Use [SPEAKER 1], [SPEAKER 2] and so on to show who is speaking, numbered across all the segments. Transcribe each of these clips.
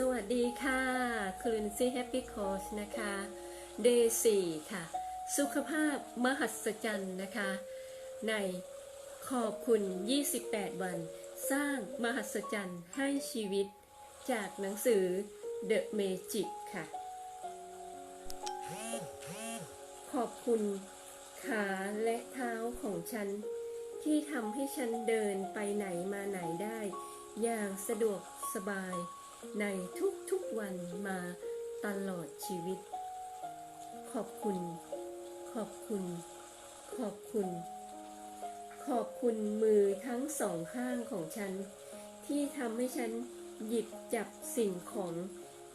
[SPEAKER 1] สวัสดีค่ะคืนซีแฮปปี้โคชนะคะเดย์4ค่ะ สุขภาพมหัศจรรย์นะคะ ในขอบคุณ 28 วัน สร้างมหัศจรรย์ให้ชีวิต จากหนังสือ The Magic ค่ะ ขอบคุณขาและเท้าของฉัน ที่ทำให้ฉันเดินไปไหนมาไหนได้ อย่างสะดวกสบาย ในทุกๆวันมาตลอดชีวิต ขอบคุณ ขอบคุณ ขอบคุณ ขอบคุณมือทั้งสองข้างของฉัน ที่ทำให้ฉันหยิบจับสิ่งของ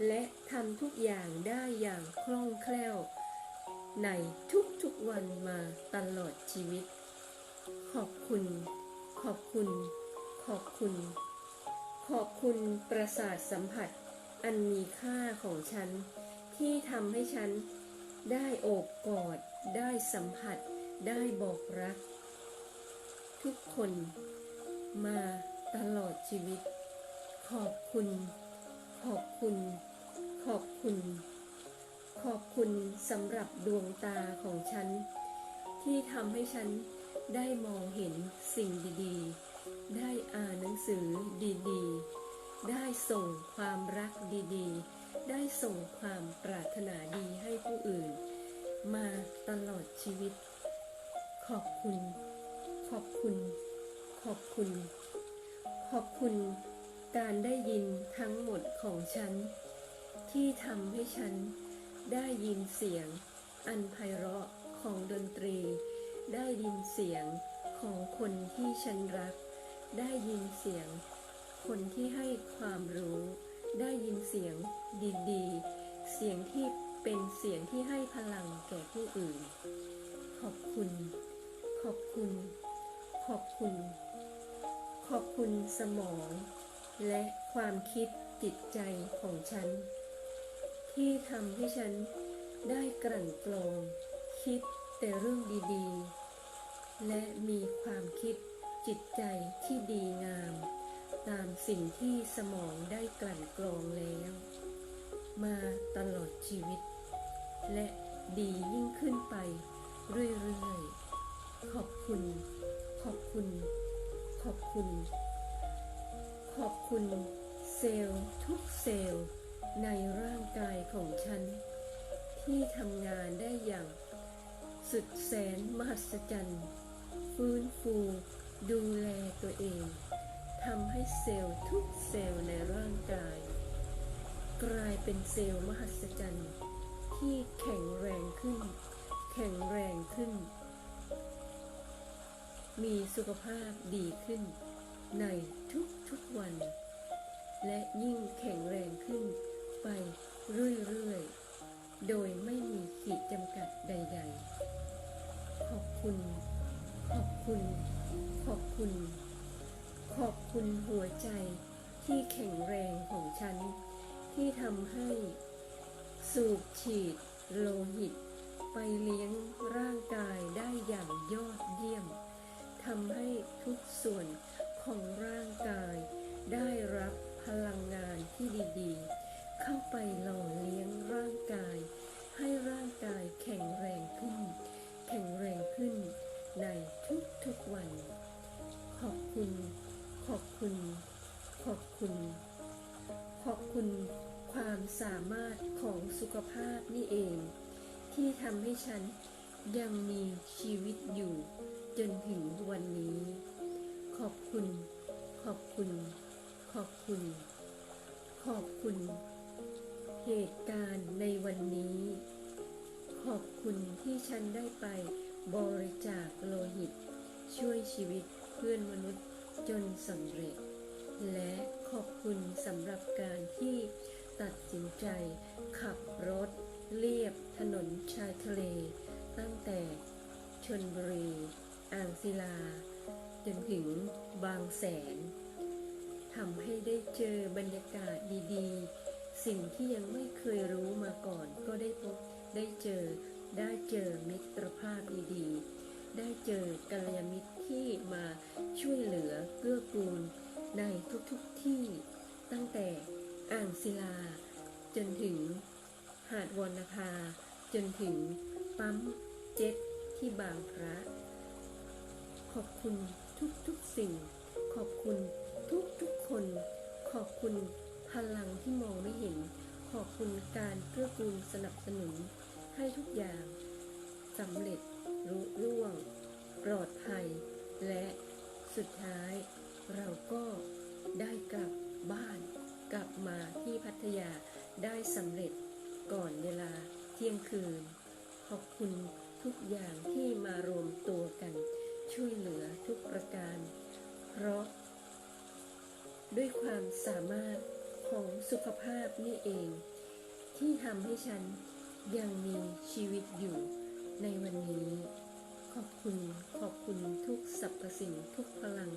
[SPEAKER 1] และทำทุกอย่างได้อย่างคล่องแคล่ว ในทุกๆวันมาตลอดชีวิต ขอบคุณ ขอบคุณ ขอบคุณ ขอบคุณประสาทสัมผัสอันมีค่าของฉัน ที่ทำให้ฉัน ได้โอบกอด ได้สัมผัส ได้บอกรัก ทุกคนมาตลอดชีวิต ขอบคุณ ขอบคุณ ขอบคุณ ขอบคุณสำหรับดวงตาของฉัน ที่ทำให้ฉันได้มองเห็นสิ่งดีๆ ได้อ่านหนังสือดีๆ ได้ส่งความรักดีๆ ได้ส่งความปรารถนาดีให้ผู้อื่น มาตลอดชีวิต ขอบคุณ ขอบคุณ ขอบคุณ ขอบคุณ การได้ยินทั้งหมดของฉัน ที่ทำให้ฉันได้ยินเสียง อันไพเราะของดนตรี ได้ยินเสียงของคนที่ฉันรัก ได้ยินเสียง คนที่ให้ความรู้ ได้ยินเสียงดีๆ เสียงที่เป็นเสียงที่ให้พลังแก่ผู้อื่น ขอบคุณ ขอบคุณ ขอบคุณ ขอบคุณสมอง และความคิดจิตใจของฉัน ที่ทำให้ฉันได้กลั่นกรองคิดแต่เรื่องดีๆ และมีความคิด จิตใจที่ดีงาม ตามสิ่งที่สมองได้กลั่นกรองแล้ว มาตลอดชีวิต และดียิ่งขึ้นไปเรื่อยๆ ขอบคุณ ขอบคุณ ขอบคุณ ขอบคุณเซลล์ทุกเซลล์ในร่างกายของฉัน ที่ทำงานได้อย่าง สุดแสนมหัศจรรย์ ฟื้นฟู ดูแลตัวเองทำให้เซลล์ทุกเซลล์ในร่างกาย กลายเป็นเซลล์มหัศจรรย์ที่แข็งแรงขึ้น แข็งแรงขึ้น มีสุขภาพดีขึ้น ในทุกๆวัน และยิ่งแข็งแรงขึ้นไปเรื่อยๆ โดยไม่มีขีดจำกัดใด ๆ ขอบคุณ ขอบคุณ ขอบคุณ ขอบคุณหัวใจที่แข็งแรงของฉัน ที่ทำให้สูบฉีดโลหิต ไปเลี้ยงร่างกายได้อย่างยอดเยี่ยมทำให้ทุกส่วนของร่างกาย ได้รับพลังงานที่ดีๆ เข้าไปหล่อ สามารถของสุขภาพนี่เอง ที่ทำให้ฉันยังมีชีวิตอยู่จนถึงวันนี้ ขอบคุณ ขอบคุณ ขอบคุณ ขอบคุณ เหตุการณ์ในวันนี้ ขอบคุณที่ฉันได้ไปบริจาคโลหิต ช่วยชีวิตเพื่อนมนุษย์จนสำเร็จ และขอบคุณสำหรับการที่ ใจ ขับรถ เลียบถนนชายทะเล ตั้งแต่ชนบุรี อ่างศิลา จนถึงบางแสนทำให้ได้เจอบรรยากาศดีๆ สิ่งที่ยังไม่เคยรู้มาก่อนก็ได้พบได้เจอได้เจอมิตรภาพดีๆ ได้เจอกัลยาณมิตรที่มาช่วยเหลือเกื้อ จนถึงปั๊มเจ็ตที่บางพระ ขอบคุณทุกๆสิ่ง ขอบคุณทุกๆคน ขอบคุณพลังที่มองไม่เห็น ขอบคุณการเกื้อกูลสนับสนุน ให้ทุกอย่างสำเร็จรุ่ร่วง ปลอดภัย และสุดท้าย เราก็ได้กลับบ้าน กลับมาที่พัทยาได้สำเร็จก่อนเวลา ที่ยงคืน ขอบคุณทุกอย่างที่มารวมตัวกัน ช่วยเหลือทุกประการ เพราะ ด้วยความสามารถของสุขภาพนี่เอง ที่ทำให้ฉันยังมีชีวิตอยู่ในวันนี้ ขอบคุณขอบคุณทุกสรรพสิ่งทุกพลัง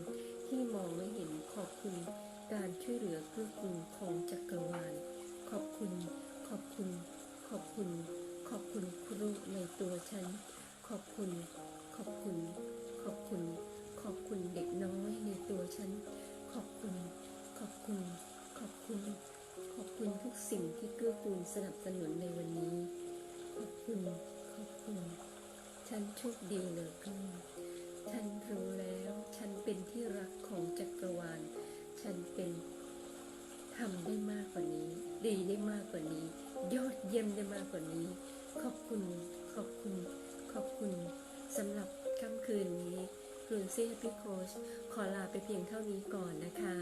[SPEAKER 1] ที่มองไม่เห็นขอบคุณการช่วยเหลือเกื้อกูลของจักรวาล อบคุณ ขอบคุณ ขอบคุณ ขอบคุณเด็กน้อยในตัวฉัน ขอบคุณ ขอบคุณ ขอบคุณ ขอบคุณทุกสิ่งที่เกื้อกูลสนับสนุนในวันนี้ ขอบคุณ ขอบคุณ ฉันโชคดีเหลือเกินฉันรู้แล้ว ฉันเป็นที่รักของจักรวาล ฉันเป็นทำได้มากกว่านี้ ดีได้มากกว่านี้ ยอดเยี่ยมได้มากกว่านี้ ขอบคุณ ขอบคุณ ขอบคุณสำหรับค่ำคืนนี้คุณเซียพี่โคชขอลาไปเพียงเท่านี้ก่อนนะคะ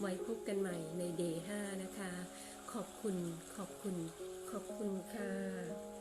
[SPEAKER 1] ไว้พบกันใหม่ในเดย์5นะคะ ขอบคุณขอบคุณ ขอบคุณค่ะ